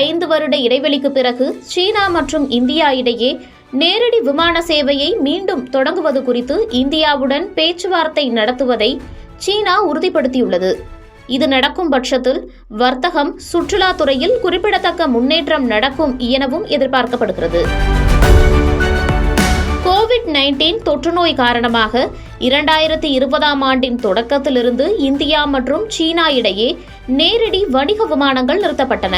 ஐந்து வருட இடைவெளிக்கு பிறகு சீனா மற்றும் இந்தியா இடையே நேரடி விமான சேவையை மீண்டும் தொடங்குவது குறித்து இந்தியாவுடன் பேச்சுவார்த்தை நடத்துவதை சீனா உறுதிப்படுத்தியுள்ளது. இது நடக்கும் பட்சத்தில் வர்த்தகம் சுற்றுலாத் துறையில் குறிப்பிடத்தக்க முன்னேற்றம் நடக்கும் எனவும் எதிர்பார்க்கப்படுகிறது. கோவிட் நைன்டீன் தொற்றுநோய் காரணமாக இரண்டாயிரத்தி இருபதாம் ஆண்டின் தொடக்கத்திலிருந்து இந்தியா மற்றும் சீனா இடையே நேரடி வணிக விமானங்கள் நிறுத்தப்பட்டன.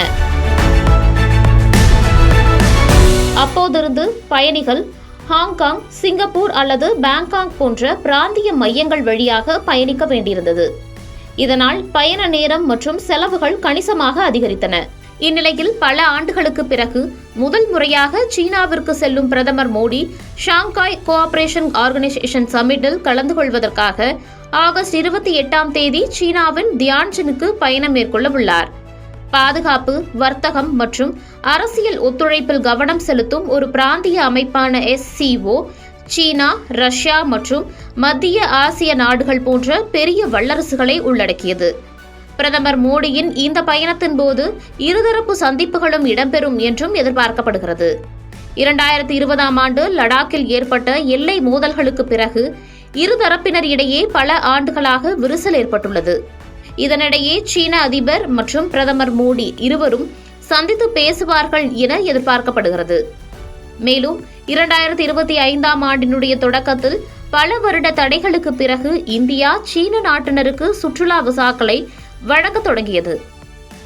அப்போதிருந்து பயணிகள் ஹாங்காங் சிங்கப்பூர் அல்லது பேங்காக் போன்ற பிராந்திய மையங்கள் வழியாக பயணிக்க வேண்டியிருந்தது. இதனால் பயண நேரம் மற்றும் செலவுகள் கணிசமாக அதிகரித்தன. இந்நிலையில் பல ஆண்டுகளுக்கு பிறகு முதல் முறையாக சீனாவிற்கு செல்லும் பிரதமர் மோடி ஷாங்காய் கோஆபரேஷன் ஆர்கனைசேஷன் சமிட்டில் கலந்து கொள்வதற்காக ஆகஸ்ட் இருபத்தி எட்டாம் தேதி சீனாவின் தியான்ஜனுக்கு பயணம் மேற்கொள்ள உள்ளார். பாதுகாப்பு வர்த்தகம் மற்றும் அரசியல் ஒத்துழைப்பில் கவனம் செலுத்தும் ஒரு பிராந்திய அமைப்பான எஸ்சிஓ சீனா ரஷ்யா மற்றும் மத்திய ஆசிய நாடுகள் போன்ற பெரிய வல்லரசுகளை உள்ளடக்கியது. பிரதமர் மோடியின் இந்த பயணத்தின் போது இருதரப்பு சந்திப்புகளும் இடம்பெறும் என்றும் எதிர்பார்க்கப்படுகிறது. இரண்டாயிரத்தி இருபதாம் ஆண்டு லடாக்கில் ஏற்பட்ட எல்லை மோதல்களுக்கு பிறகு இருதரப்பினர் இடையே பல ஆண்டுகளாக விரிசல் ஏற்பட்டுள்ளது. இதனிடையே சீன அதிபர் மற்றும் பிரதமர் மோடி இருவரும் சந்தித்து பேசுவார்கள் என எதிர்பார்க்கப்படுகிறது. மேலும் இரண்டாயிரத்தி இருபத்தி ஐந்தாம் ஆண்டினுடைய தொடக்கத்தில் பல வருட தடைகளுக்கு பிறகு இந்தியா சீன நாட்டினருக்கு சுற்றுலா விசாக்களை வழங்கத் தொடங்கியது.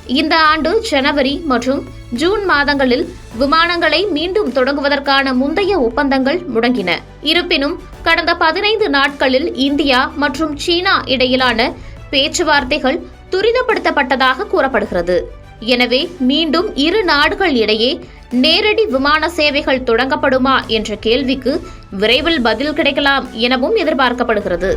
இந்த ஆண்டு ஜனவரி மற்றும் ஜூன் மாதங்களில் விமானங்களை மீண்டும் தொடங்குவதற்கான முந்தைய ஒப்பந்தங்கள் முடங்கின. இருப்பினும் கடந்த பதினைந்து நாட்களில் இந்தியா மற்றும் சீனா இடையிலான பேச்சுவார்த்தைகள் துரிதப்படுத்தப்பட்டதாக கூறப்படுகிறது. எனவே மீண்டும் இரு நாடுகள் இடையே நேரடி விமான சேவைகள் தொடங்கப்படுமா என்ற கேள்விக்கு விரைவில் பதில் கிடைக்கலாம் எனவும் எதிர்பார்க்கப்படுகிறது.